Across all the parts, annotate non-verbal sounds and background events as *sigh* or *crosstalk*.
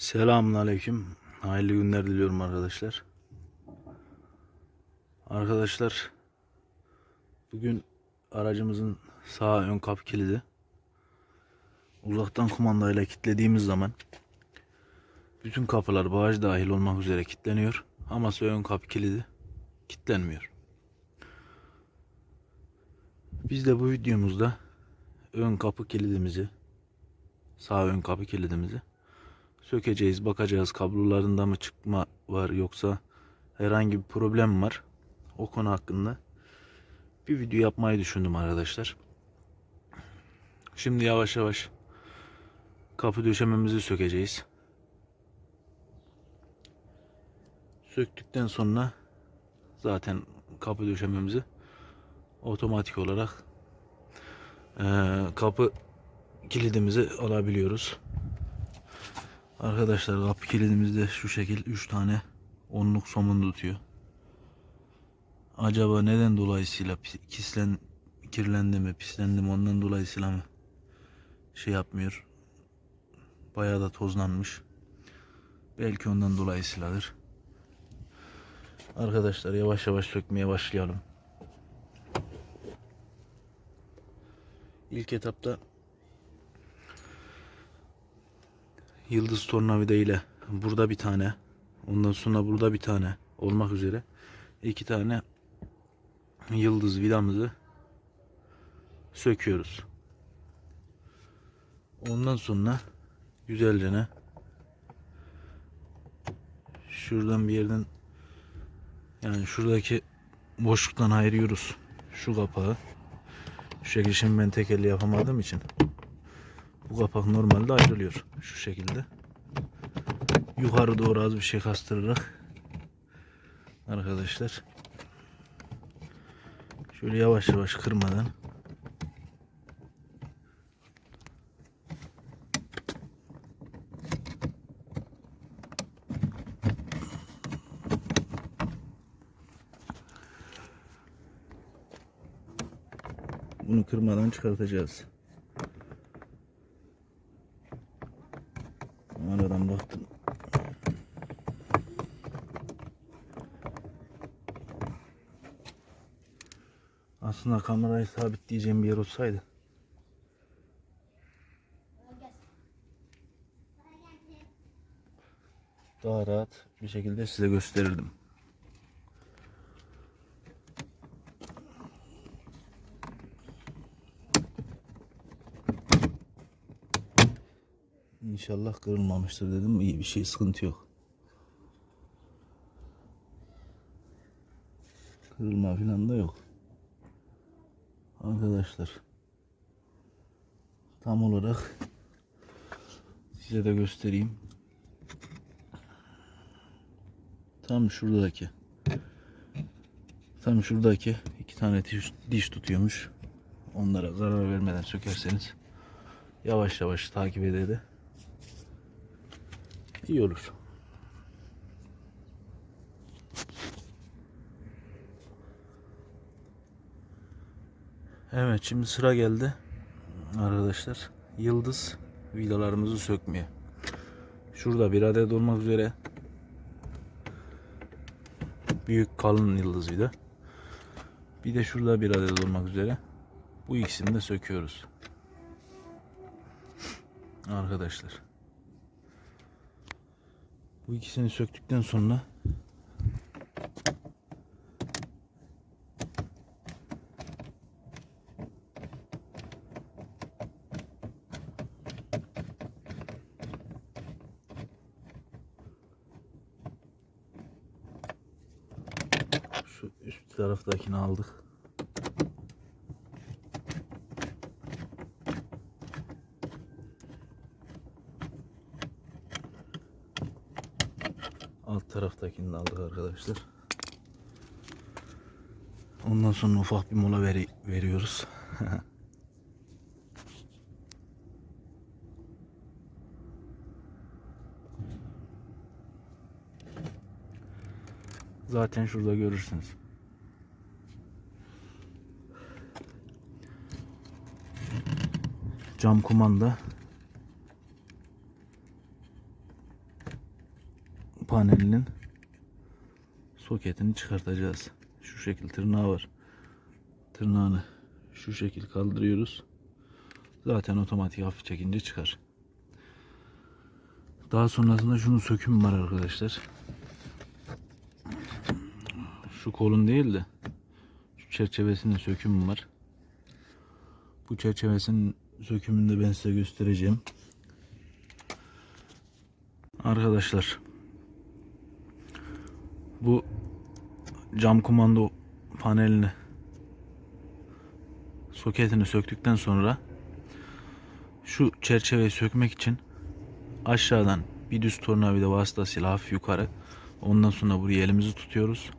Selamun Aleyküm. Hayırlı günler diliyorum arkadaşlar. Arkadaşlar bugün aracımızın sağ ön kapı kilidi uzaktan kumandayla kilitlediğimiz zaman bütün kapılar bağış dahil olmak üzere kilitleniyor ama ön kapı kilidi kilitlenmiyor. Biz de bu videomuzda ön kapı kilidimizi sağ ön kapı kilidimizi sökeceğiz. Bakacağız kablolarında mı çıkma var yoksa herhangi bir problem var. O konu hakkında bir video yapmayı düşündüm arkadaşlar. Şimdi yavaş yavaş kapı döşememizi sökeceğiz. Söktükten sonra zaten kapı döşememizi otomatik olarak eee, kapı kilidimizi alabiliyoruz. Arkadaşlar kapı kilidimizde şu şekil 3 tane onluk somun tutuyor. Acaba neden dolayısıyla kislen, kirlendi mi, pislendi mi ondan dolayısıyla mı şey yapmıyor. Bayağı da tozlanmış. Belki ondan dolayısıyladır. Arkadaşlar yavaş yavaş sökmeye başlayalım. İlk etapta yıldız tornavida ile burada bir tane ondan sonra burada bir tane olmak üzere iki tane yıldız vidamızı söküyoruz. Ondan sonra güzelce şuradan bir yerden yani şuradaki boşluktan ayırıyoruz şu kapağı. Şu şekilde şimdi ben tek elle yapamadığım için bu kapak normalde ayrılıyor. Şu şekilde. Yukarı doğru az bir şey kastırarak arkadaşlar şöyle yavaş yavaş kırmadan bunu kırmadan çıkartacağız. Baktım. Aslında kamerayı sabitleyeceğim bir yer olsaydı. Daha rahat bir şekilde size gösterirdim. İnşallah kırılmamıştır dedim. İyi bir şey sıkıntı yok. Kırılma falan da yok. Arkadaşlar. Tam olarak size de göstereyim. Tam şuradaki tam şuradaki iki tane diş, diş tutuyormuş. Onlara zarar vermeden sökerseniz yavaş yavaş takip ede iyi olur. Evet şimdi sıra geldi arkadaşlar. Yıldız vidalarımızı sökmeye. Şurada bir adet olmak üzere büyük kalın yıldız vida. Bir de şurada bir adet olmak üzere bu ikisini de söküyoruz. Arkadaşlar. Bu ikisini söktükten sonra şu üst taraftakini aldık. Alt taraftakini aldık arkadaşlar. Ondan sonra ufak bir mola veri- veriyoruz. *laughs* Zaten şurada görürsünüz. Cam kumanda panelinin soketini çıkartacağız. Şu şekil tırnağı var. Tırnağını şu şekil kaldırıyoruz. Zaten otomatik hafif çekince çıkar. Daha sonrasında şunun sökümü var arkadaşlar. Şu kolun değil de şu çerçevesinin sökümü var. Bu çerçevesinin sökümünü de ben size göstereceğim. Arkadaşlar bu cam kumanda panelini soketini söktükten sonra şu çerçeveyi sökmek için aşağıdan bir düz tornavida vasıtasıyla hafif yukarı ondan sonra buraya elimizi tutuyoruz.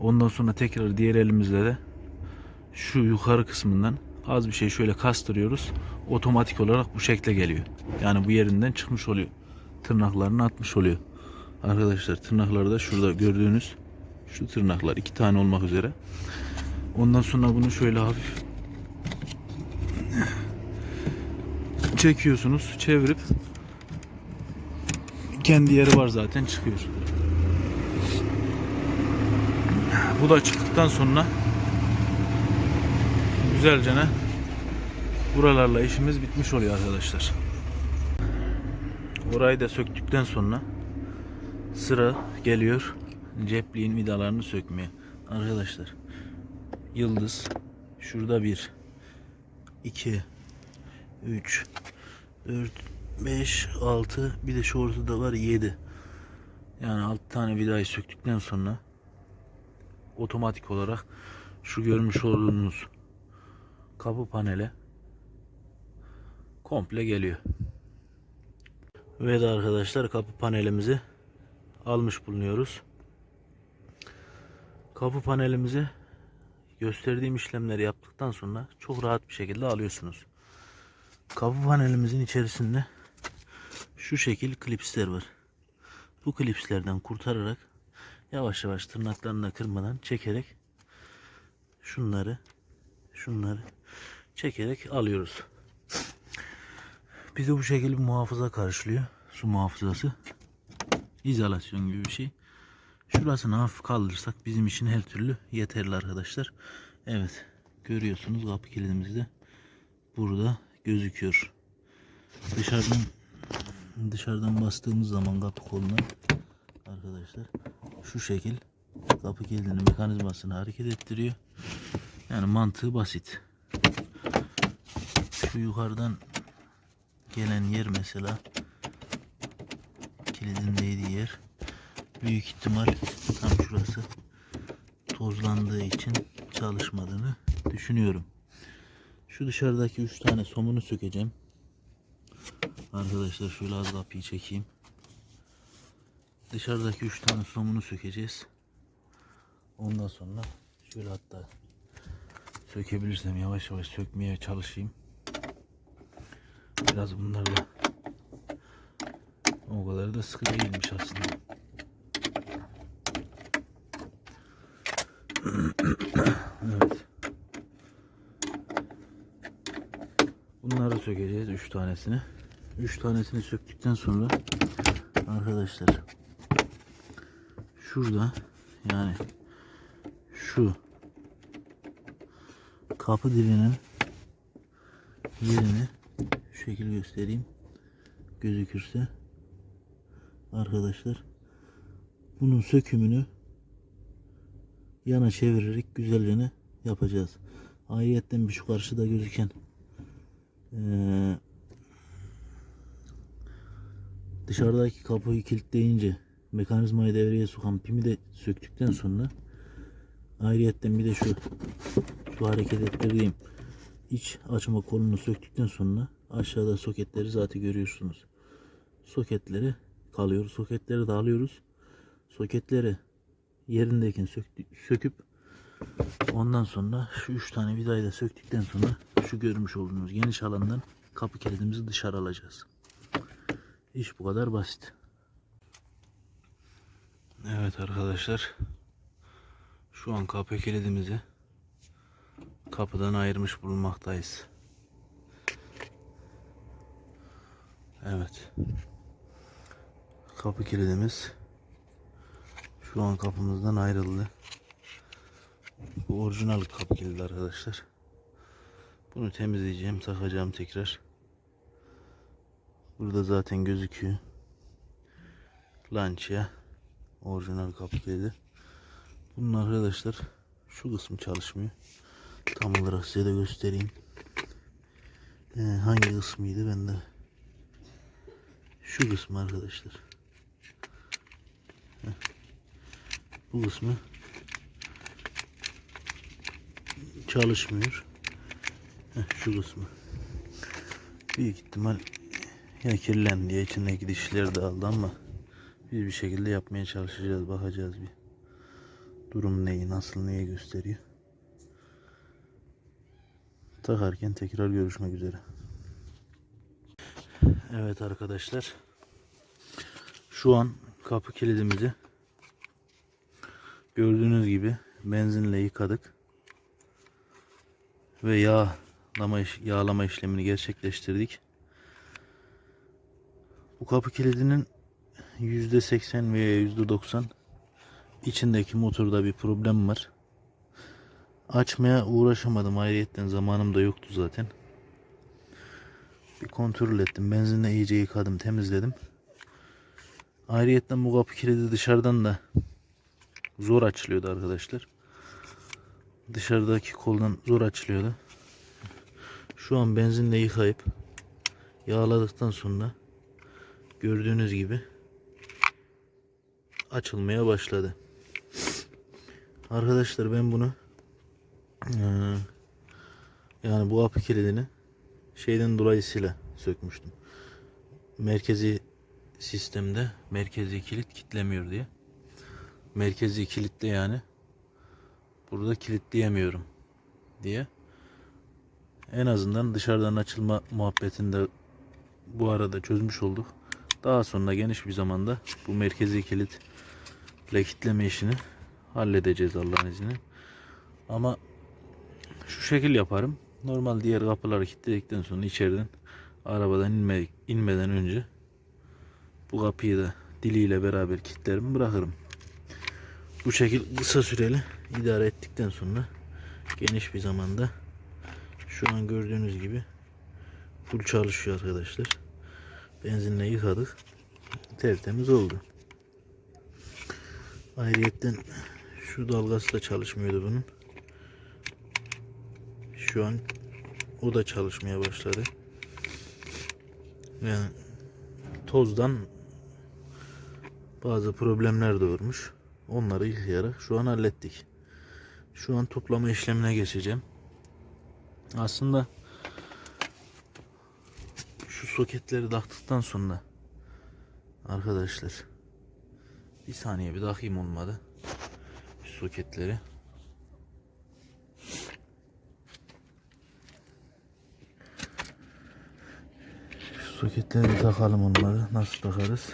Ondan sonra tekrar diğer elimizle de şu yukarı kısmından az bir şey şöyle kastırıyoruz. Otomatik olarak bu şekle geliyor. Yani bu yerinden çıkmış oluyor. Tırnaklarını atmış oluyor. Arkadaşlar tırnakları da şurada gördüğünüz şu tırnaklar iki tane olmak üzere. Ondan sonra bunu şöyle hafif çekiyorsunuz, çevirip kendi yeri var zaten çıkıyor. Bu da çıktıktan sonra güzelce ne buralarla işimiz bitmiş oluyor arkadaşlar. Orayı da söktükten sonra sıra geliyor cepliğin vidalarını sökmeye. Arkadaşlar yıldız şurada bir 2 3 4 5 6 bir de şu ortada var 7 yani 6 tane vidayı söktükten sonra otomatik olarak şu görmüş olduğunuz kapı panele komple geliyor. Ve de arkadaşlar kapı panelimizi almış bulunuyoruz. Kapı panelimizi gösterdiğim işlemleri yaptıktan sonra çok rahat bir şekilde alıyorsunuz. Kapı panelimizin içerisinde şu şekil klipsler var. Bu klipslerden kurtararak yavaş yavaş tırnaklarını da kırmadan çekerek şunları şunları çekerek alıyoruz. Bize bu şekilde bir muhafaza karşılıyor. Su muhafazası. İzolasyon gibi bir şey. Şurasını hafif kaldırırsak bizim için her türlü yeterli arkadaşlar. Evet. Görüyorsunuz kapı kilidimiz de burada gözüküyor. Dışarıdan dışarıdan bastığımız zaman kapı koluna arkadaşlar şu şekil kapı kilidinin mekanizmasını hareket ettiriyor. Yani mantığı basit. Şu yukarıdan gelen yer mesela değdiği yer büyük ihtimal tam şurası tozlandığı için çalışmadığını düşünüyorum. Şu dışarıdaki 3 tane somunu sökeceğim. Arkadaşlar şöyle az kapıyı çekeyim. Dışarıdaki 3 tane somunu sökeceğiz. Ondan sonra şöyle hatta sökebilirsem yavaş yavaş sökmeye çalışayım. Biraz bunlarla o kadar da sıkı değilmiş aslında. evet. Bunları sökeceğiz 3 tanesini. 3 tanesini söktükten sonra arkadaşlar şurada yani şu kapı dilinin yerini şu şekil göstereyim gözükürse arkadaşlar bunun sökümünü yana çevirerek güzelce yapacağız. Ayrıyetten bir şu karşıda gözüken eee, dışarıdaki kapıyı kilitleyince mekanizmayı devreye sokan pimi de söktükten sonra ayrıyetten bir de şu şu hareket ettirdiğim iç açma kolunu söktükten sonra aşağıda soketleri zaten görüyorsunuz. Soketleri kalıyor. Soketleri de alıyoruz. Soketleri yerindeyken söküp ondan sonra şu üç tane vidayı da söktükten sonra şu görmüş olduğunuz geniş alandan kapı kilidimizi dışarı alacağız. İş bu kadar basit. Evet arkadaşlar. Şu an kapı kilidimizi kapıdan ayırmış bulunmaktayız. Evet. Kapı kilidimiz Şu an kapımızdan ayrıldı. Bu orijinal kapı kilidi arkadaşlar. Bunu temizleyeceğim, takacağım tekrar. Burada zaten gözüküyor. Lancia orijinal kapı kilidi. Bunun arkadaşlar şu kısmı çalışmıyor. Tam olarak size de göstereyim. Ee, hangi kısmıydı ben de şu kısmı arkadaşlar. Bu kısmı çalışmıyor. Şu kısmı. Büyük ihtimal ya kirlendi ya içindeki dişler dağıldı ama biz bir şekilde yapmaya çalışacağız. Bakacağız bir. Durum neyi, nasıl, neye gösteriyor. Takarken tekrar görüşmek üzere. Evet arkadaşlar. Şu an kapı kilidimizi gördüğünüz gibi benzinle yıkadık. Ve yağlama, yağlama işlemini gerçekleştirdik. Bu kapı kilidinin %80 veya %90 içindeki motorda bir problem var. Açmaya uğraşamadım. Ayrıyetten zamanım da yoktu zaten. Bir kontrol ettim. Benzinle iyice yıkadım, temizledim. Ayrıyetten bu kapı kilidi dışarıdan da zor açılıyordu arkadaşlar. Dışarıdaki koldan zor açılıyordu. Şu an benzinle yıkayıp yağladıktan sonra gördüğünüz gibi açılmaya başladı. Arkadaşlar ben bunu eee, yani bu kapı kilidini şeyden dolayısıyla sökmüştüm. Merkezi sistemde merkezi kilit kitlemiyor diye. Merkezi kilitte yani burada kilitleyemiyorum diye. En azından dışarıdan açılma muhabbetinde bu arada çözmüş olduk. Daha sonra geniş bir zamanda bu merkezi kilit ile kitleme işini halledeceğiz Allah'ın izniyle. Ama şu şekil yaparım. Normal diğer kapıları kilitledikten sonra içeriden arabadan inme, inmeden önce bu kapıyı da diliyle beraber kilitlerim bırakırım. Bu şekil kısa süreli idare ettikten sonra geniş bir zamanda şu an gördüğünüz gibi full çalışıyor arkadaşlar. Benzinle yıkadık. Tertemiz oldu. Ayrıyetten şu dalgası da çalışmıyordu bunun. Şu an o da çalışmaya başladı. Yani tozdan bazı problemler doğurmuş. Onları yıkayarak şu an hallettik. Şu an toplama işlemine geçeceğim. Aslında şu soketleri taktıktan sonra arkadaşlar bir saniye bir takayım olmadı. Şu soketleri. Şu soketleri takalım olmadı. Nasıl takarız?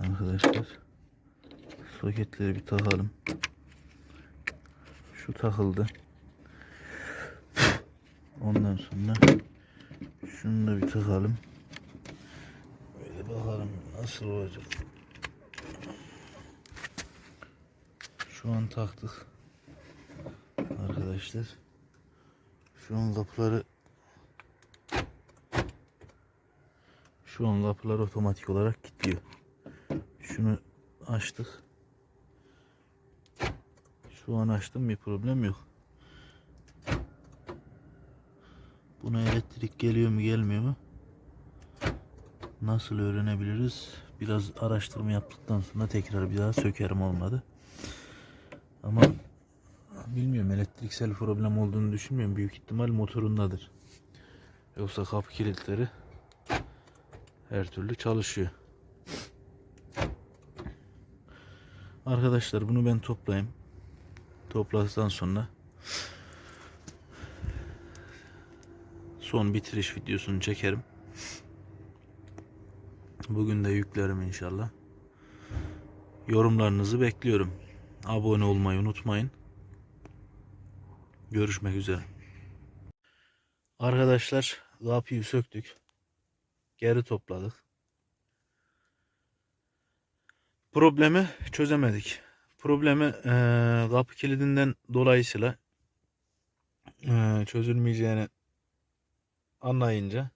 Arkadaşlar soketleri bir takalım. Şu takıldı. Ondan sonra şunu da bir takalım. Böyle bakalım nasıl olacak. Şu an taktık. Arkadaşlar. Şu an kapıları Şu an kapılar otomatik olarak kilitliyor. Şunu açtık. Şu an açtım bir problem yok. Buna elektrik geliyor mu gelmiyor mu? Nasıl öğrenebiliriz? Biraz araştırma yaptıktan sonra tekrar bir daha sökerim olmadı. Ama bilmiyorum elektriksel problem olduğunu düşünmüyorum. Büyük ihtimal motorundadır. Yoksa kapı kilitleri her türlü çalışıyor. Arkadaşlar bunu ben toplayayım. Topladıktan sonra son bitiriş videosunu çekerim. Bugün de yüklerim inşallah. Yorumlarınızı bekliyorum. Abone olmayı unutmayın. Görüşmek üzere. Arkadaşlar kapıyı söktük. Geri topladık. Problemi çözemedik. Problemi eee, kapı kilidinden dolayısıyla eee, çözülmeyeceğini anlayınca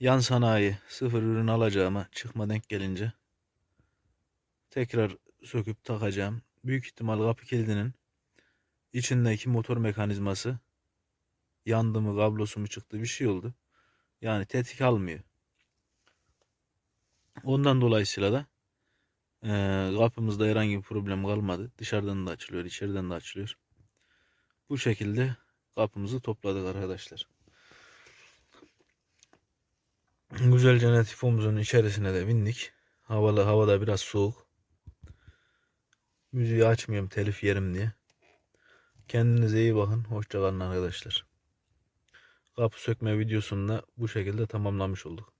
yan sanayi sıfır ürün alacağıma çıkma denk gelince tekrar söküp takacağım. Büyük ihtimal kapı kilidinin içindeki motor mekanizması yandı mı kablosu mu çıktı bir şey oldu. Yani tetik almıyor. Ondan dolayısıyla da eee, kapımızda herhangi bir problem kalmadı. Dışarıdan da açılıyor, içeriden de açılıyor. Bu şekilde kapımızı topladık arkadaşlar. Güzelce netifomuzun içerisine de bindik. Havalı, havada biraz soğuk. Müziği açmıyorum telif yerim diye. Kendinize iyi bakın. Hoşçakalın arkadaşlar. Kapı sökme videosunu da bu şekilde tamamlamış olduk.